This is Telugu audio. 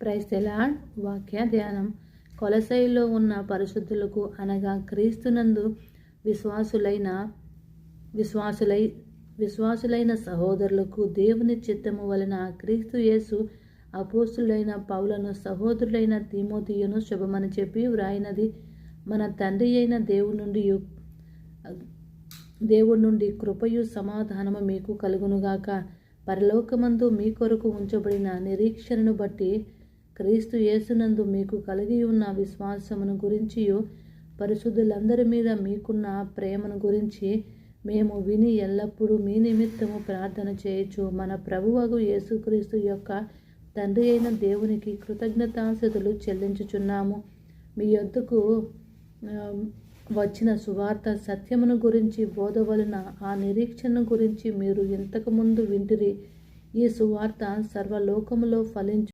ప్రైస్తెలాడ్ వాక్య ధ్యానం కొలసైలో ఉన్న పరిశుద్ధులకు అనగా క్రీస్తునందు విశ్వాసులైన విశ్వాసులై విశ్వాసులైన సహోదరులకు దేవుని చిత్తము వలన క్రీస్తు యేసు అపోస్తులైన పౌలను సహోదరులైన తిమోతియును శుభమని చెప్పి వ్రాయినది. మన తండ్రి అయిన దేవుడి నుండి దేవుడి నుండి కృపయు సమాధానము మీకు కలుగునుగాక. పరలోకమందు మీ కొరకు ఉంచబడిన నిరీక్షణను బట్టి క్రీస్తు యేసునందు మీకు కలిగి ఉన్న విశ్వాసమును గురించియు పరిశుద్ధులందరి మీద మీకున్న ప్రేమను గురించి మేము విని ఎల్లప్పుడూ మీ నిమిత్తము ప్రార్థన చేయొచ్చు మన ప్రభువగు యేసుక్రీస్తు యొక్క తండ్రి అయిన దేవునికి కృతజ్ఞతాశతులు చెల్లించుచున్నాము. మీ యొద్దకు వచ్చిన సువార్త సత్యమును గురించి బోధ వలన ఆ నిరీక్షణ గురించి మీరు ఇంతకుముందు వింటిరి. ఈ సువార్త సర్వలోకములో ఫలించు